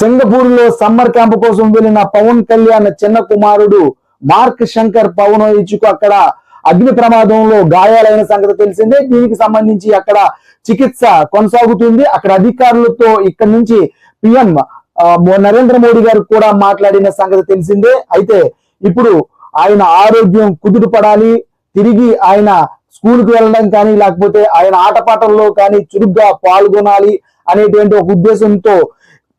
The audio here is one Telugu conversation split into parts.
సింగపూర్లో సమ్మర్ క్యాంప్ కోసం వెళ్ళిన పవన్ కళ్యాణ్ చిన్న కుమారుడు మార్క్ శంకర్ పవన్ ఇచ్చుకు అక్కడ అగ్ని ప్రమాదంలో గాయాలైన సంగతి తెలిసిందే. దీనికి సంబంధించి అక్కడ చికిత్స కొనసాగుతుంది. అక్కడ అధికారులతో ఇక్కడ నుంచి పిఎం నరేంద్ర మోడీ గారు కూడా మాట్లాడిన సంగతి తెలిసిందే. అయితే ఇప్పుడు ఆయన ఆరోగ్యం కుదుటపడాలి. తిరిగి ఆయన స్కూల్కి వెళ్ళడం కానీ లేకపోతే ఆయన ఆటపాటల్లో కానీ చురుగ్గా పాల్గొనాలి అనేటువంటి ఒక ఉద్దేశంతో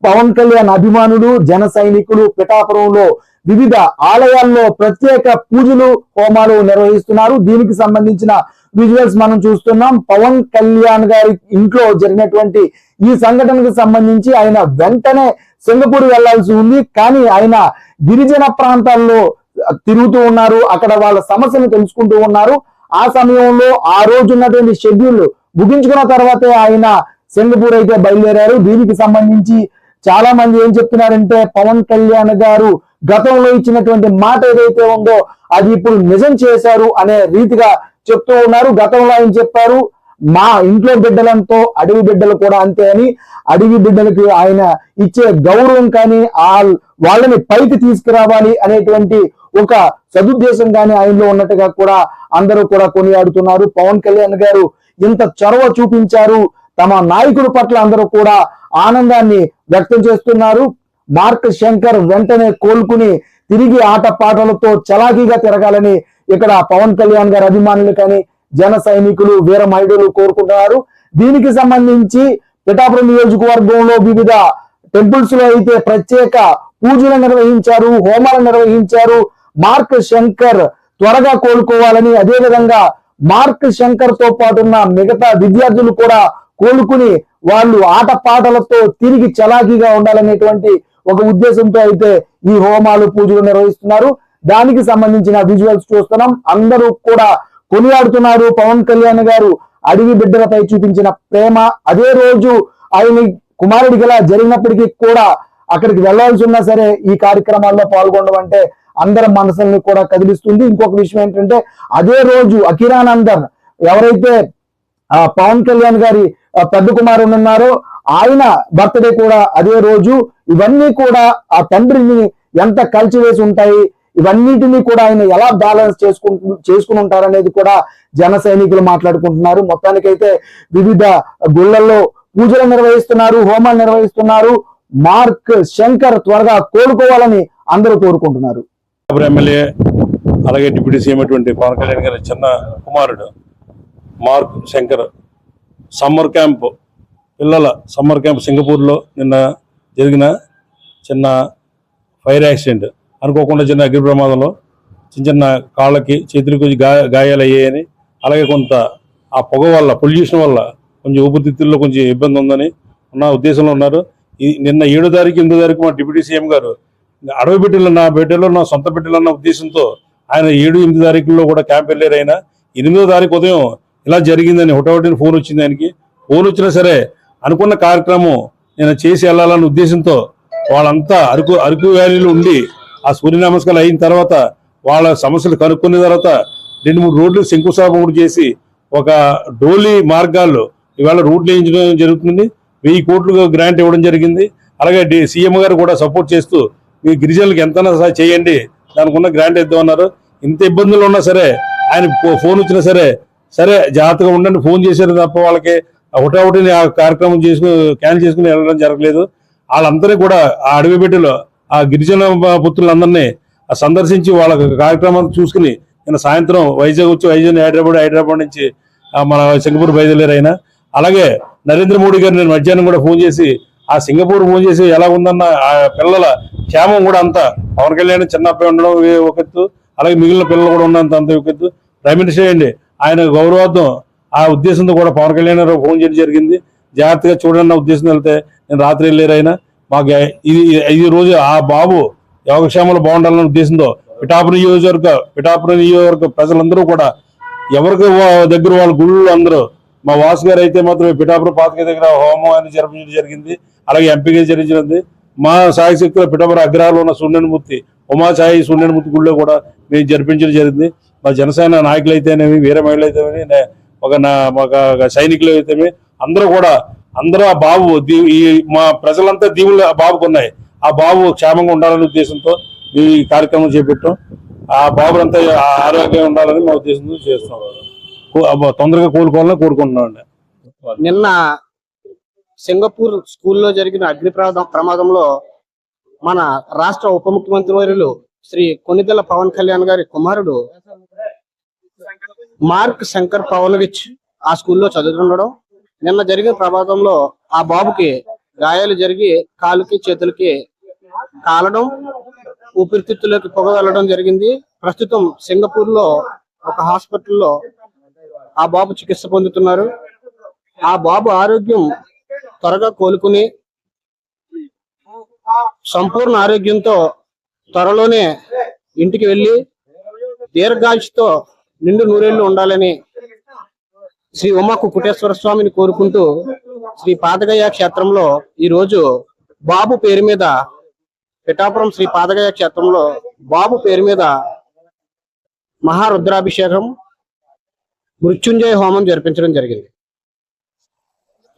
పవన్ కళ్యాణ్ అభిమానులు జన సైనికులు పిఠాపురంలో వివిధ ఆలయాల్లో ప్రత్యేక పూజలు హోమాలు నిర్వహిస్తున్నారు. దీనికి సంబంధించిన విజువల్స్ మనం చూస్తున్నాం. పవన్ కళ్యాణ్ గారి ఇంట్లో జరిగినటువంటి ఈ సంఘటనకు సంబంధించి ఆయన వెంటనే సింగపూర్ వెళ్ళాల్సి ఉంది. కానీ ఆయన గిరిజన ప్రాంతాల్లో తిరుగుతూ ఉన్నారు. అక్కడ వాళ్ళ సమస్యను తెలుసుకుంటూ ఉన్నారు. ఆ సమయంలో ఆ రోజు ఉన్నటువంటి షెడ్యూల్ ముగించుకున్న తర్వాతే ఆయన సింగపూర్ అయితే బయలుదేరారు. దీనికి సంబంధించి చాలా మంది ఏం చెప్తున్నారంటే పవన్ కళ్యాణ్ గారు గతంలో ఇచ్చినటువంటి మాట ఏదైతే ఉందో అది ఇప్పుడు నిజం చేశారు అనే రీతిగా చెప్తూ ఉన్నారు. గతంలో ఆయన చెప్పారు మా ఇంట్లో బిడ్డలంతో అడవి బిడ్డలు కూడా అంతే అని. అడవి బిడ్డలకి ఆయన ఇచ్చే గౌరవం కానీ ఆ వాళ్ళని పైకి తీసుకురావాలి అనేటువంటి ఒక సదుద్దేశం కానీ ఆయనలో ఉన్నట్టుగా కూడా అందరూ కూడా కొనియాడుతున్నారు. పవన్ కళ్యాణ్ గారు ఇంత చొరవ చూపించారు. తమ నాయకుడి పట్ల అందరూ కూడా ఆనందాన్ని వ్యక్తం చేస్తున్నారు. మార్క్ శంకర్ వెంటనే కోలుకుని తిరిగి ఆట పాటలతో చలాకీగా తిరగాలని ఇక్కడ పవన్ కళ్యాణ్ గారి అభిమానులు కానీ జన సైనికులు వీర మహిళలు కోరుకుంటున్నారు. దీనికి సంబంధించి పిఠాపురం నియోజకవర్గంలో వివిధ టెంపుల్స్లో అయితే ప్రత్యేక పూజలు నిర్వహించారు హోమాలు నిర్వహించారు. మార్క్ శంకర్ త్వరగా కోలుకోవాలని అదేవిధంగా మార్క్ శంకర్తో పాటున్న మిగతా విద్యార్థులు కూడా కోలుకుని వాళ్ళు ఆట పాటలతో తిరిగి చలాకీగా ఉండాలనేటువంటి ఒక ఉద్దేశంతో అయితే ఈ హోమాలు పూజలు నిర్వహిస్తున్నారు. దానికి సంబంధించిన విజువల్స్ చూస్తున్నాం. అందరూ కూడా కొనియాడుతున్నారు. పవన్ కళ్యాణ్ గారు అడవి బిడ్డలపై చూపించిన ప్రేమ. అదే రోజు ఆయన కుమారుడికి ఇలా జరిగినప్పటికీ కూడా అక్కడికి వెళ్ళాల్సి ఉన్నా సరే ఈ కార్యక్రమాల్లో పాల్గొనడం అంటే అందరి మనసుల్ని కూడా కదిలిస్తుంది. ఇంకొక విషయం ఏంటంటే అదే రోజు అకిరానందన్ ఎవరైతే ఆ పవన్ కళ్యాణ్ గారి పెద్ద కుమారుడు ఉన్నారో. ఆయన బర్త్డే కూడా అదే రోజు. ఇవన్నీ కూడా ఆ తండ్రిని ఎంత కలిచివేసి ఉంటాయి? ఇవన్నిటినీ కూడా ఆయన ఎలా బ్యాలెన్స్ చేసుకుంటు చేసుకుని ఉంటారనేది కూడా జన సైనికులు మాట్లాడుకుంటున్నారు. మొత్తానికైతే వివిధ గుళ్ళల్లో పూజలు నిర్వహిస్తున్నారు హోమాలు నిర్వహిస్తున్నారు. మార్క్ శంకర్ త్వరగా కోలుకోవాలని అందరూ కోరుకుంటున్నారు. ఎమ్మెల్యే అలాగే డిప్యూటీ సీఎం అటువంటి పవన్ కళ్యాణ్ గారి చిన్న కుమారుడు మార్క్ శంకర్ సమ్మర్ క్యాంప్ పిల్లల సమ్మర్ క్యాంప్ సింగపూర్లో నిన్న జరిగిన చిన్న ఫైర్ యాక్సిడెంట్. అనుకోకుండా చిన్న అగ్ని ప్రమాదంలో చిన్న చిన్న కాళ్ళకి చేతులకు కొంచెం గా గాయాలు అయ్యాయని అలాగే కొంత ఆ పొగ వల్ల పొల్యూషన్ వల్ల కొంచెం ఊపిరితిత్తుల్లో కొంచెం ఇబ్బంది ఉందని ఉన్న ఉద్దేశంలో ఉన్నారు. ఈ నిన్న ఏడో తారీఖు ఎనిమిదో తారీఖు మా డిప్యూటీ సీఎం గారు అడవి బిడ్డలు నా బిడ్డలో నా సొంత బిడ్డలు అన్న ఉద్దేశంతో ఆయన ఏడు ఎనిమిది తారీఖుల్లో కూడా క్యాంప్ వెళ్ళారు. ఆయన ఎనిమిదో తారీఖు ఉదయం ఇలా జరిగిందని హుటాహుటిన ఫోన్ వచ్చింది ఆయనకి. ఫోన్ వచ్చినా సరే అనుకున్న కార్యక్రమం నేను చేసి వెళ్ళాలన్న ఉద్దేశంతో వాళ్ళంతా అరకు అరకు వ్యాలీలో ఉండి ఆ సూర్య నమస్కారాలు అయిన తర్వాత వాళ్ళ సమస్యలు కనుక్కున్న తర్వాత రెండు మూడు రోడ్లు శంకుస్థాపన కూడా చేసి ఒక డోలీ మార్గాల్లో ఇవాళ రూట్లు వేయించడం జరుగుతుంది. వెయ్యి కోట్లు గ్రాంట్ ఇవ్వడం జరిగింది. అలాగే డి- సీఎం గారు కూడా సపోర్ట్ చేస్తూ మీ గిరిజనులకు ఎంతైనా చేయండి దానికి ఉన్న గ్రాంట్ ఇద్దామన్నారు. ఇంత ఇబ్బందులు ఉన్నా సరే ఆయన ఫో- ఫోన్ వచ్చినా సరే సరే జాగ్రత్తగా ఉండండి. ఫోన్ చేశారు తప్ప వాళ్ళకి ఒకటొకటి ఆ కార్యక్రమం చేసుకుని క్యాన్సిల్ చేసుకుని వెళ్ళడం జరగలేదు. వాళ్ళందరినీ కూడా ఆ అడవి ఆ గిరిజన పుత్రులందరినీ ఆ సందర్శించి వాళ్ళ కార్యక్రమాన్ని చూసుకుని నిన్న సాయంత్రం వైజాగ్ వచ్చి వైజాగ్ హైదరాబాద్ హైదరాబాద్ నుంచి మన సింగపూర్ బయలుదేరి అలాగే నరేంద్ర మోడీ గారు నేను మధ్యాహ్నం కూడా ఫోన్ చేసి ఆ సింగపూర్ ఫోన్ చేసి ఎలా ఉందన్న ఆ పిల్లల క్షేమం కూడా అంతా పవన్ కళ్యాణ్ చిన్న అబ్బాయి ఉండడం ఒక ఎత్తు అలాగే మిగిలిన పిల్లలు కూడా ఉన్నంత అంత ఒక ఎత్తు. ప్రైమ్ మినిస్టర్ అండి ఆయన గౌరవార్థం ఆ ఉద్దేశంతో కూడా పవన్ కళ్యాణ్ గారు ఫోన్ చేయడం జరిగింది. జాగ్రత్తగా చూడండి ఉద్దేశం వెళ్తే నేను రాత్రి వెళ్ళారైనా ఆయన మాకు ఇది ఈ రోజు ఆ బాబు యోగక్షేమాలు బాగుండాలన్న ఉద్దేశంతో పిఠాపురం నియోజకవర్గ పిఠాపురం నియోజకవర్గ ప్రజలందరూ కూడా ఎవరికి వా- దగ్గర వాళ్ళ గుళ్ళు అందరూ మా వాసు గారు అయితే మాత్రం పిఠాపురం పాతక దగ్గర హోమం అని జరిపించడం జరిగింది. అలాగే ఎంపీగా జరిగింది. మా సాయి శక్తుల పిఠాపురం అగ్రహాలు ఉన్న సూర్యమూర్తి ఉమాసాయి సూర్యమూర్తి గుళ్ళో కూడా మేము జరిపించడం జరిగింది. మా జనసేన నాయకులు అయితేనేమి వీర మహిళలు ఒక నా ఒక సైనికులు అయితేనేమి అందరూ కూడా అందరూ ఆ బాబు ఈ మా ప్రజలంతా దీవులు ఆ బాబుకు ఉన్నాయి ఆ బాబు క్షేమంగా ఉండాలనే ఉద్దేశంతో ఈ కార్యక్రమం చేపట్టాం. ఆ బాబు అంతా ఆరోగ్యంగా ఉండాలని మా ఉద్దేశంతో చేస్తున్నాం. తొందరగా కోలుకోవాలని కోరుకుంటున్నామండి. నిన్న సింగపూర్ స్కూల్లో జరిగిన అగ్ని ప్రమాదంలో మన రాష్ట్ర ఉప ముఖ్యమంత్రి వర్యులు శ్రీ కొనిదెల పవన్ కళ్యాణ్ గారి కుమారుడు మార్క్ శంకర్ పవన్విచ్ ఆ స్కూల్లో చదువుతుండడం. నిన్న జరిగిన ప్రమాదంలో ఆ బాబుకి గాయాలు జరిగి కాలుకి చేతులకి కాలడం ఊపిరితిత్తులోకి పొగ వెళ్ళడం జరిగింది. ప్రస్తుతం సింగపూర్లో ఒక హాస్పిటల్లో ఆ బాబు చికిత్స పొందుతున్నారు. ఆ బాబు ఆరోగ్యం త్వరగా కోలుకుని సంపూర్ణ ఆరోగ్యంతో త్వరలోనే ఇంటికి వెళ్ళి దీర్ఘాయుషుతో నిండు నూరేళ్ళు ఉండాలని శ్రీ ఉమా కుకుటేశ్వర స్వామిని కోరుకుంటూ శ్రీ పాదగయ క్షేత్రంలో ఈ రోజు బాబు పేరు మీద పిఠాపురం శ్రీ పాదగయ క్షేత్రంలో బాబు పేరు మీద మహారుద్రాభిషేకం మృత్యుంజయ హోమం జరిపించడం జరిగింది.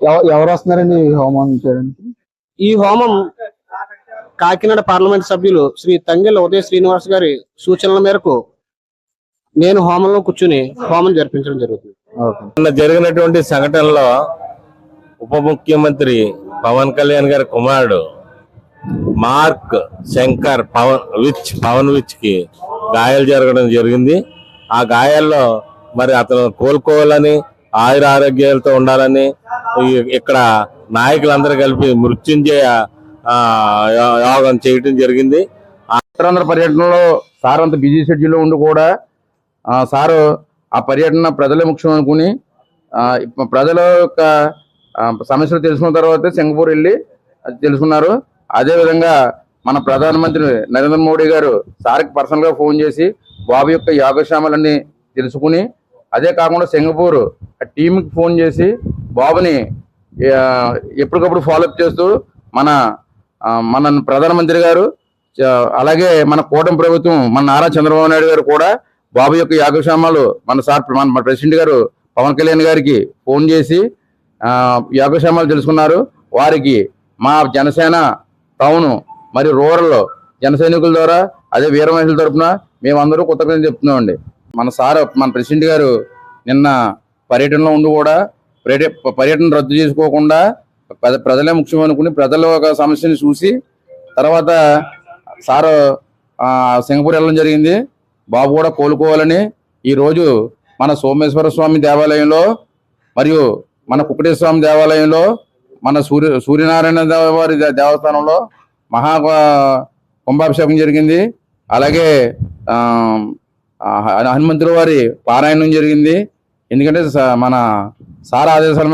ఎవ- ఎవరు వస్తున్నారండి ఈ హోమం చేయడానికి? ఈ హోమం కాకినాడ పార్లమెంట్ సభ్యులు శ్రీ తంగెల ఉదయ శ్రీనివాస్ గారి సూచనల మేరకు నేను హోమంలో కూర్చుని హోమం జరిపించడం జరుగుతుంది. నిన్న జరిగినటువంటి సంఘటనలో ఉప ముఖ్యమంత్రి పవన్ కళ్యాణ్ గారి కుమారుడు మార్క్ శంకర్ పవన్ విచ్ పవన్ విచ్కి గాయాలు జరగడం జరిగింది. ఆ గాయాల్లో మరి అతను కోలుకోవాలని ఆయుర ఆరోగ్యాలతో ఉండాలని ఇక్కడ నాయకులందరూ కలిపి మృత్యుంజయ యోగం చేయటం జరిగింది. ఉత్తరాంధ్ర పర్యటనలో సార్ అంత బిజీ షెడ్యూల్లో ఉండి కూడా సారు ఆ పర్యటన ప్రజలే ముఖ్యం అనుకుని ప్రజల యొక్క సమస్యలు తెలుసుకున్న తర్వాత సింగపూర్ వెళ్ళి అది తెలుసుకున్నారు. అదేవిధంగా మన ప్రధానమంత్రి నరేంద్ర మోడీ గారు సార్కి పర్సనల్గా ఫోన్ చేసి బాబు యొక్క యోగక్షేమాలన్నీ తెలుసుకుని అదే కాకుండా సింగపూర్ ఆ టీంకి ఫోన్ చేసి బాబుని ఎప్పటికప్పుడు ఫాలోఅప్ చేస్తూ మన మన ప్రధానమంత్రి గారు చ- అలాగే మన కూటమి ప్రభుత్వం మన నారా చంద్రబాబు నాయుడు గారు కూడా బాబు యొక్క యాగక్షేమాలు మన సార్ మన మన ప్రెసిడెంట్ గారు పవన్ కళ్యాణ్ గారికి ఫోన్ చేసి యోగక్షేమాలు తెలుసుకున్నారు. వారికి మా జనసేన టౌన్ మరియు రూరల్ జన సైనికుల ద్వారా అదే వీర మహిళల తరఫున మేమందరూ కృతజ్ఞతలు చెప్తున్నామండి. మన సార్ మన ప్రెసిడెంట్ గారు నిన్న పర్యటనలో ఉండి కూడా పర్యటన రద్దు చేసుకోకుండా ప్రజలే ముఖ్యం అనుకుని ప్రజల ఒక సమస్యను చూసి తర్వాత సారు సింగపూర్ వెళ్ళడం జరిగింది. బాబు కూడా కోలుకోవాలని ఈరోజు మన సోమేశ్వర స్వామి దేవాలయంలో మరియు మన కుక్కటేశ్వర స్వామి దేవాలయంలో మన సూర్య సూర్యనారాయణ దేవ- వారి దేవస్థానంలో మహా కుంభాభిషేకం జరిగింది. అలాగే హనుమంతుల వారి పారాయణం జరిగింది. ఎందుకంటే మన సార్ ఆదేశాల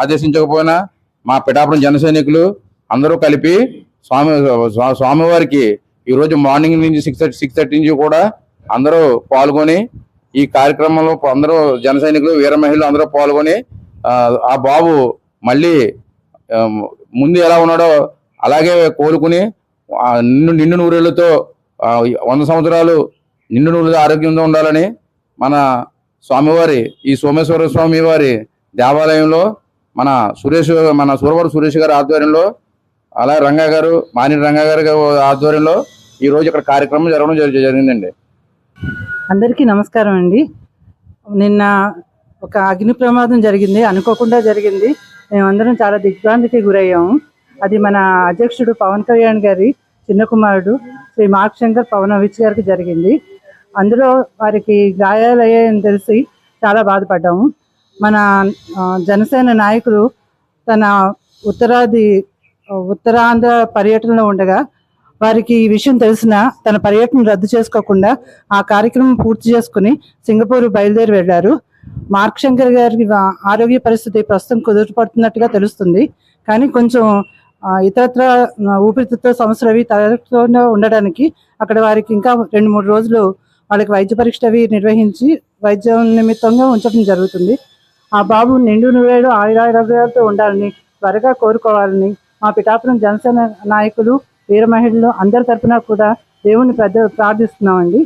ఆదేశించకపోయినా మా పిఠాపురం జనసైనికులు అందరూ కలిపి స్వామి స్వామివారికి ఈరోజు మార్నింగ్ నుంచి సిక్స్ థర్టీ సిక్స్ థర్టీ నుంచి కూడా అందరూ పాల్గొని ఈ కార్యక్రమంలో అందరూ జన సైనికులు వీర మహిళలు అందరూ పాల్గొని ఆ, బాబు మళ్ళీ ముందు ఎలా ఉన్నాడో అలాగే కోలుకుని నిండు నిన్ను నిండు నూరేళ్ళతో వంద సంవత్సరాలు నిండు నూరు ఆరోగ్యంగా ఉండాలని మన స్వామివారి ఈ సోమేశ్వర స్వామి వారి దేవాలయంలో మన సురేష్ మన సూరవరు సురేష్ గారి ఆధ్వర్యంలో అలాగే రంగా గారు మాని రంగా గారి ఆధ్వర్యంలో ఈ రోజు ఇక్కడ కార్యక్రమం జరగడం జరిగిందండి. అందరికీ నమస్కారం అండి. నిన్న ఒక అగ్ని ప్రమాదం జరిగింది. అనుకోకుండా జరిగింది. మేమందరం చాలా దిగ్భ్రాంతికి గురయ్యాము. అది మన అధ్యక్షుడు పవన్ కళ్యాణ్ గారి చిన్న కుమారుడు శ్రీ మార్క్ శంకర్ పవనవిచ్ గారికి జరిగింది. అందులో వారికి గాయాలయ్యాయని తెలిసి చాలా బాధపడ్డాము. మన జనసేన నాయకులు తన ఉత్తరాది ఉత్తరాంధ్ర పర్యటనలో ఉండగా వారికి ఈ విషయం తెలిసిన తన పర్యటన రద్దు చేసుకోకుండా ఆ కార్యక్రమం పూర్తి చేసుకుని సింగపూర్ బయలుదేరి వెళ్ళారు. మార్క్ శంకర్ గారి ఆరోగ్య పరిస్థితి ప్రస్తుతం కుదుటపడుతున్నట్టుగా తెలుస్తుంది. కానీ కొంచెం ఇతరత్ర ఊపిరితిత్తుల సమస్యలు అవి తలెత్తకుండా ఉండడానికి అక్కడ వారికి ఇంకా రెండు మూడు రోజులు వాళ్ళకి వైద్య పరీక్షలు అవి నిర్వహించి వైద్యం నిమిత్తంగా ఉంచడం జరుగుతుంది. ఆ బాబు నిండు నూరేడు ఆయురారోగ్యాలతో ఉండాలని త్వరగా కోరుకోవాలని మా పిఠాపురం జనసేన నాయకులు వీర మహిళలు అందరి తరఫున కూడా దేవుని పెద్ద ప్రార్థిస్తున్నామండి.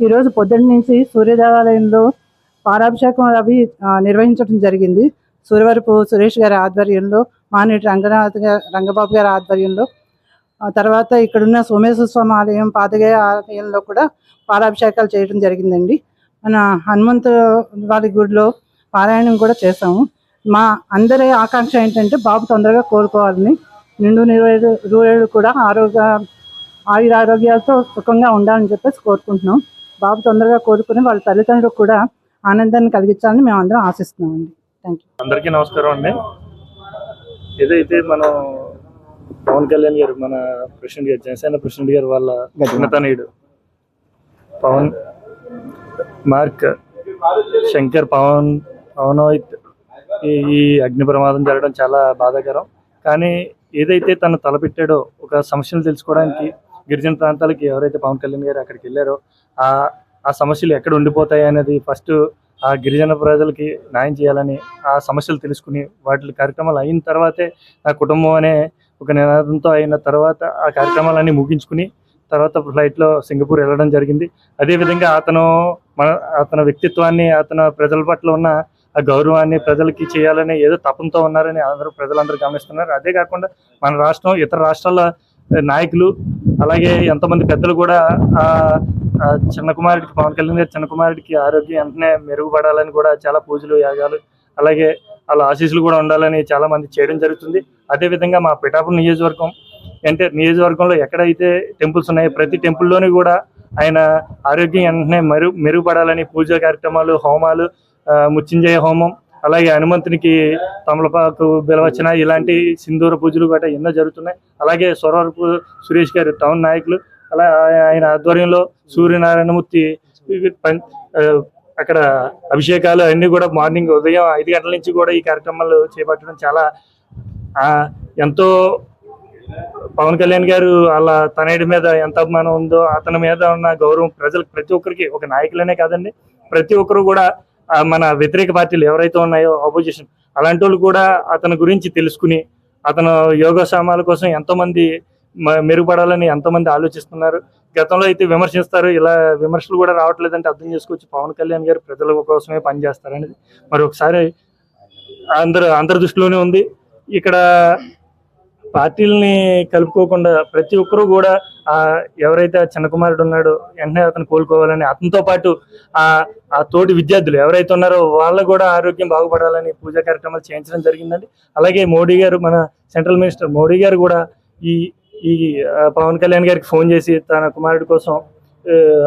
ఈరోజు పొద్దున్న నుంచి సూర్యదేవాలయంలో పారాభిషేకం అవి నిర్వహించడం జరిగింది. సూర్యవరపు సురేష్ గారి ఆధ్వర్యంలో మానేటి రంగనాథ్ గారు రంగబాబు గారి ఆధ్వర్యంలో తర్వాత ఇక్కడున్న సోమేశ్వర స్వామి ఆలయం పాదగయ ఆలయంలో కూడా పాలాభిషేకాలు చేయడం జరిగిందండి. మన హనుమంతు వారి గుడిలో పారాయణం కూడా చేసాము మా అందరి ఆకాంక్ష ఏంటంటే బాబు తొందరగా కోరుకోవాలని నిండు నిరుడు కూడా ఆరోగ్య ఆయుర ఆరోగ్యాలతో సుఖంగా ఉండాలని చెప్పేసి కోరుకుంటున్నాం. బాబు తొందరగా కోరుకుని వాళ్ళ తల్లిదండ్రులకు కూడా ఆనందాన్ని కలిగించాలని మేము అందరం ఆశిస్తున్నామండి. థ్యాంక్ యూ అందరికీ నమస్కారం అండి. ఏదైతే మనం పవన్ కళ్యాణ్ గారు మన ప్రెసిడెంట్ గారు జనసేన ప్రెసిడెంట్ గారు వాళ్ళ చిన్నతనయుడు పవన్ మార్క్ శంకర్ పవన్ పవనోయిత్ ఈ ఈ అగ్ని ప్రమాదం జరగడం చాలా బాధాకరం. కానీ ఏదైతే తను తలపెట్టాడో ఒక సమస్యలు తెలుసుకోవడానికి గిరిజన ప్రాంతాలకి ఎవరైతే పవన్ కళ్యాణ్ గారు అక్కడికి వెళ్ళారో ఆ ఆ సమస్యలు ఎక్కడ ఉండిపోతాయి అనేది ఫస్ట్ ఆ గిరిజన ప్రజలకి న్యాయం చేయాలని ఆ సమస్యలు తెలుసుకుని వాటి కార్యక్రమాలు అయిన తర్వాతే నా కుటుంబం అనే ఒక నినాదంతో అయిన తర్వాత ఆ కార్యక్రమాలన్నీ ముగించుకుని తర్వాత ఫ్లైట్లో సింగపూర్ వెళ్ళడం జరిగింది. అదేవిధంగా అతను మన అతని వ్యక్తిత్వాన్ని అతను ప్రజల పట్ల ఉన్న ఆ గౌరవాన్ని ప్రజలకి చేయాలని ఏదో తపంతో ఉన్నారని అందరూ ప్రజలందరూ గమనిస్తున్నారు. అదే కాకుండా మన రాష్ట్రం ఇతర రాష్ట్రాల నాయకులు అలాగే ఎంతమంది పెద్దలు కూడా ఆ చిన్న కుమారుడికి పవన్ కళ్యాణ్ గారి చిన్న కుమారుడికి ఆరోగ్యం వెంటనే మెరుగుపడాలని కూడా చాలా పూజలు యాగాలు అలాగే వాళ్ళ ఆశీస్సులు కూడా ఉండాలని చాలా మంది చేయడం జరుగుతుంది. అదే విధంగా మా పిఠాపురం నియోజకవర్గం అంటే నియోజకవర్గంలో ఎక్కడైతే టెంపుల్స్ ఉన్నాయో ప్రతి టెంపుల్లోని కూడా ఆయన ఆరోగ్యం వెంటనే మెరుగు మెరుగుపడాలని పూజా కార్యక్రమాలు హోమాలు ముచ్చింజయ హోమం అలాగే హనుమంతునికి తమలపాకు బిలవచన ఇలాంటి సింధూర పూజలు గట్రా ఎన్నో జరుగుతున్నాయి. అలాగే సొరవరపు సురేష్ గారు టౌన్ నాయకులు అలా ఆయన ఆధ్వర్యంలో సూర్యనారాయణమూర్తి పం- అక్కడ అభిషేకాలు అన్నీ కూడా మార్నింగ్ ఉదయం ఐదు గంటల నుంచి కూడా ఈ కార్యక్రమాలు చేపట్టడం చాలా ఎంతో పవన్ కళ్యాణ్ గారు అలా తనయుడి మీద ఎంత అభిమానం ఉందో అతని మీద ఉన్న గౌరవం ప్రజలకు ప్రతి ఒక్కరికి ఒక నాయకులనే కాదండి ప్రతి ఒక్కరు కూడా మన వ్యతిరేక పార్టీలు ఎవరైతే ఉన్నాయో ఆపోజిషన్ అలాంటి వాళ్ళు కూడా అతని గురించి తెలుసుకుని అతను యోగక్షేమాల కోసం ఎంతోమంది మ- మెరుగుపడాలని ఎంతో మంది ఆలోచిస్తున్నారు. గతంలో అయితే విమర్శిస్తారు ఇలా విమర్శలు కూడా రావట్లేదంటే అర్థం చేసుకోవచ్చు. పవన్ కళ్యాణ్ గారు ప్రజల కోసమే పనిచేస్తారనేది మరి ఒకసారి అందరు అందరి దృష్టిలోనే ఉంది. ఇక్కడ పార్టీలని కలుపుకోకుండా ప్రతి ఒక్కరూ కూడా ఆ ఎవరైతే ఆ చిన్న కుమారుడు ఉన్నాడో వెంటనే అతను కోలుకోవాలని అతనితో పాటు ఆ ఆ తోటి విద్యార్థులు ఎవరైతే ఉన్నారో వాళ్ళు కూడా ఆరోగ్యం బాగుపడాలని పూజా కార్యక్రమాలు చేయించడం జరిగిందండి. అలాగే మోడీ గారు మన సెంట్రల్ మినిస్టర్ మోడీ గారు కూడా ఈ ఈ పవన్ కళ్యాణ్ గారికి ఫోన్ చేసి తన కుమారుడి కోసం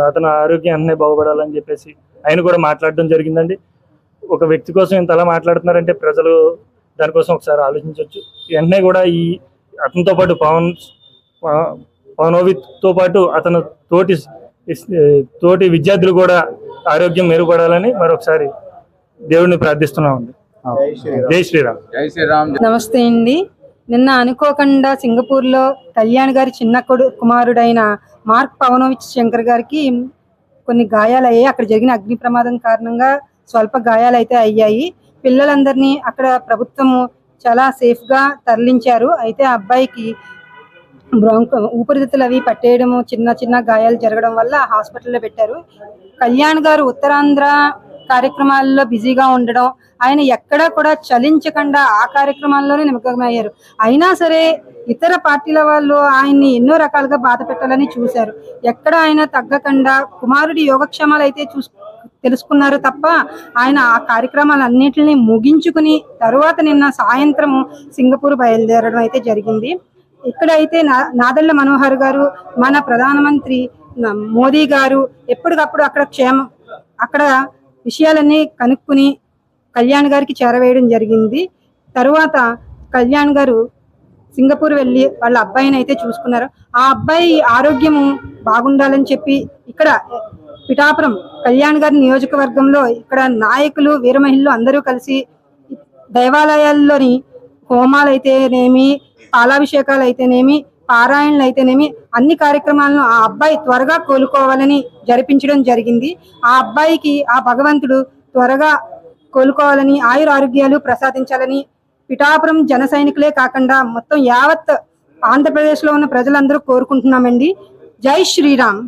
అతను ఆరోగ్యం అన్నీ బాగుపడాలని చెప్పేసి ఆయన కూడా మాట్లాడడం జరిగిందండి. ఒక వ్యక్తి కోసం ఇంతలా మాట్లాడుతున్నారంటే ప్రజలు దానికోసం ఒకసారి ఆలోచించవచ్చు వెంటనే కూడా ఈ అతనితో పాటు పవన్ పవనోవిత్తో పాటు అతను తోటి తోటి విద్యార్థులు కూడా ఆరోగ్యం మెరుగుపడాలని మరొకసారి దేవుడిని ప్రార్థిస్తున్నామండి. జై శ్రీరామ్. జై శ్రీరామ్. నమస్తే అండి. నిన్న అనుకోకుండా సింగపూర్లో కళ్యాణ్ గారి చిన్న కొడు కుమారుడైన మార్క్ పవనోవిచ్ శంకర్ గారికి కొన్ని గాయాలు అయ్యాయి. అక్కడ జరిగిన అగ్ని ప్రమాదం కారణంగా స్వల్ప గాయాలు అయితే అయ్యాయి. పిల్లలందరినీ అక్కడ ప్రభుత్వము చాలా సేఫ్గా తరలించారు. అయితే ఆ అబ్బాయికి బ్రాంక్ ఊపిరితిత్తులు అవి పట్టేయడము చిన్న చిన్న గాయాలు జరగడం వల్ల హాస్పిటల్లో పెట్టారు. కళ్యాణ్ గారు ఉత్తరాంధ్ర కార్యక్రమాల్లో బిజీగా ఉండడం ఆయన ఎక్కడా కూడా చలించకుండా ఆ కార్యక్రమాల్లోనే నిమగ్నమయ్యారు. అయినా సరే ఇతర పార్టీల వాళ్ళు ఆయన్ని ఎన్నో రకాలుగా బాధ పెట్టాలని చూశారు. ఎక్కడ ఆయన తగ్గకుండా కుమారుడి యోగక్షేమాలు అయితే చూసు తెలుసుకున్నారు తప్ప ఆయన ఆ కార్యక్రమాలన్నింటినీ ముగించుకుని తరువాత నిన్న సాయంత్రం సింగపూర్ బయలుదేరడం అయితే జరిగింది. ఇక్కడ అయితే నా మనోహర్ గారు మన ప్రధానమంత్రి మోదీ గారు ఎప్పటికప్పుడు అక్కడ క్షేమం అక్కడ విషయాలన్నీ కనుక్కుని కళ్యాణ్ గారికి చేరవేయడం జరిగింది. తరువాత కళ్యాణ్ గారు సింగపూర్ వెళ్ళి వాళ్ళ అబ్బాయిని అయితే చూసుకున్నారు. ఆ అబ్బాయి ఆరోగ్యము బాగుండాలని చెప్పి ఇక్కడ పిఠాపురం కళ్యాణ్ గారి నియోజకవర్గంలో ఇక్కడ నాయకులు వీరమహిళలు అందరూ కలిసి దేవాలయాల్లోని హోమాలు అయితేనేమి పాలాభిషేకాలు అయితేనేమి పారాయణలు అయితేనేమి అన్ని కార్యక్రమాలను ఆ అబ్బాయి త్వరగా కోలుకోవాలని జరిపించడం జరిగింది. ఆ అబ్బాయికి ఆ భగవంతుడు త్వరగా కోలుకోవాలని ఆయుర ఆరోగ్యాలు ప్రసాదించాలని పిఠాపురం జన సైనికులే కాకుండా మొత్తం యావత్ ఆంధ్రప్రదేశ్లో ఉన్న ప్రజలందరూ కోరుకుంటున్నామండి. జై శ్రీరామ్.